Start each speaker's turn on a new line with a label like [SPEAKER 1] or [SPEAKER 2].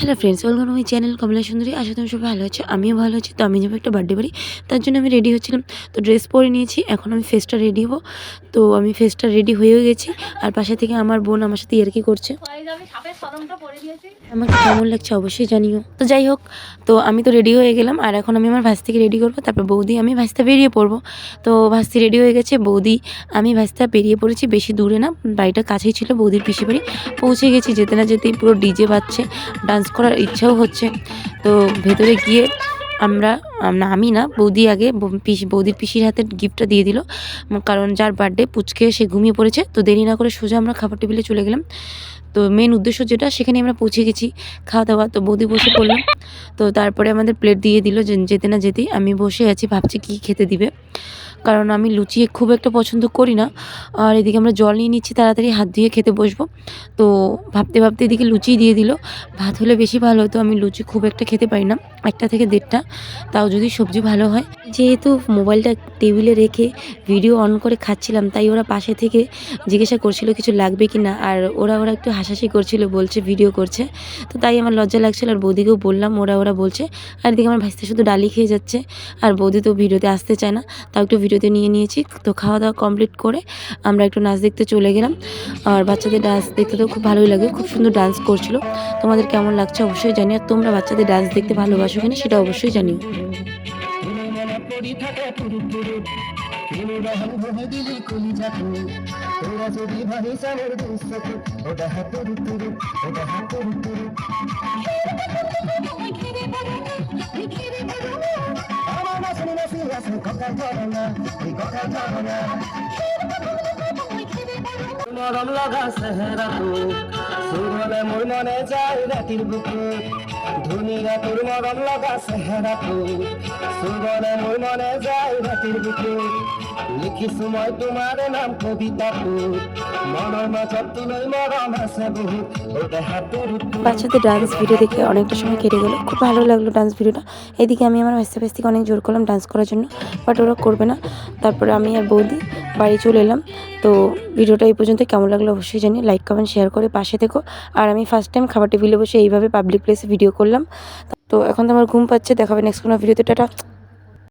[SPEAKER 1] Hello friends welcome my channel কমলা সুন্দরী আশা তুমি সবাই ভালো আছো, আমিও ভালো আছি। তো আমি যাব একটা বার্থডে বাড়ি তার জন্য আমি রেডি হচ্ছিলাম। তো ড্রেস পরে নিয়েছি, এখন আমি ফেসটা রেডি হব। তো আমি ফেসটা রেডি হয়েও গেছি, আর পাশে থেকে আমার বোন আমার সাথে ইয়ার্কি করছে। আমাকে কেমন লাগছে অবশ্যই জানিও। তো যাই হোক, তো আমি তো রেডি হয়ে গেলাম, আর এখন আমি আমার ভাস্তিকে রেডি করব, তারপর বৌদি, আমি ভাস্তা বেরিয়ে পড়ব। তো ভাস্তি রেডি হয়ে গেছে, বৌদি, আমি ভাস্তা বেরিয়ে পড়েছি, বেশি দূরে না বাড়িটা কাছেই ছিল বৌদির পিসি বাড়ি। পৌঁছে গেছি যেতে না যেতেই পুরো ডিজে বাজছে ডান্স করার ইচ্ছাও হচ্ছে। তো ভেতরে গিয়ে আমরা, না, আমি না, বৌদি আগে পিসি বৌদির পিসির হাতে গিফটটা দিয়ে দিল। কারণ যার বার্থডে পুচকে সে ঘুমিয়ে পড়েছে। তো দেরি না করে সোজা আমরা খাবার টেবিলে চলে গেলাম। তো মেন উদ্দেশ্য যেটা, সেখানে আমরা পৌঁছে গেছি খাওয়া দাওয়া তো বৌদি বসে পড়লাম তো তারপরে আমাদের প্লেট দিয়ে দিল যেতে না যেতেই। আমি বসে আছি, ভাবছি কী খেতে দিবে। কারণ আমি লুচি খুব একটা পছন্দ করি না। আর এদিকে আমরা জল নিয়ে নিচ্ছি, তাড়াতাড়ি হাত ধুয়ে খেতে বসবো। তো ভাবতে ভাবতে এদিকে লুচি দিয়ে দিল। ভাত হলে বেশি ভালো হতো, আমি লুচি খুব একটা খেতে পারি না, একটা থেকে দেড়টা। তাও যদি সবজি ভালো হয়। যেহেতু মোবাইলটা টেবিলে রেখে ভিডিও অন করে খাচ্ছিলাম, তাই ওরা পাশে থেকে জিজ্ঞাসা করছিল কিছু লাগবে কি না, আর ওরা ওরা একটু হাসাহাসি করছিল, বলছে ভিডিও করছে। তো তাই আমার লজ্জা লাগছিল, আর বৌদিকেও বললাম, ওরা ওরা বলছে, আর এদিকে আমার ভাইস্তে শুধু ডালি খেয়ে যাচ্ছে, আর বৌদি তো ভিডিওতে আসতে চায় না, তাও একটু ভিডিওতে নিয়ে নিয়েছি। তো খাওয়া দাওয়া কমপ্লিট করে আমরা একটু নাচ দেখতে চলে গেলাম। আর বাচ্চাদের ডান্স দেখতে তো খুব ভালোই লাগে। খুব সুন্দর ডান্স করছিল। তোমাদের কেমন লাগছে অবশ্যই জানিও। আর তোমরা বাচ্চাদের ডান্স দেখতে ভালোবাসো কিনা সেটা অবশ্যই জানিও।
[SPEAKER 2] ওটা পুরু মরম লগা সেহেরা তু। সুরলে মোর মনে যায় রাতির বুকে। তোর মরম লগা মনে যায় নাম
[SPEAKER 1] বাচ্চাদের ডান্স ভিডিও দেখে অনেকটা সময় কেটে গেলো। খুব ভালো লাগল ডান্স ভিডিওটা এদিকে আমি আমার ভাইস্তে ভাইস্তিকে অনেক জোর করলাম ডান্স করার জন্য বাট ওরা করবে না। তারপরে আমি আর বৌদি বাড়ি চলে এলাম। তো ভিডিওটা এই পর্যন্ত। কেমন লাগল অবশ্যই জানি লাইক কমেন্ট শেয়ার করে পাশে থেকো। আর আমি ফার্স্ট টাইম খাবার টেবিলে বসে এইভাবে পাবলিক প্লেসে ভিডিও করলাম। তো এখন তো আমার ঘুম পাচ্ছে দেখাবে নেক্সট কোনো ভিডিওতে টাটা।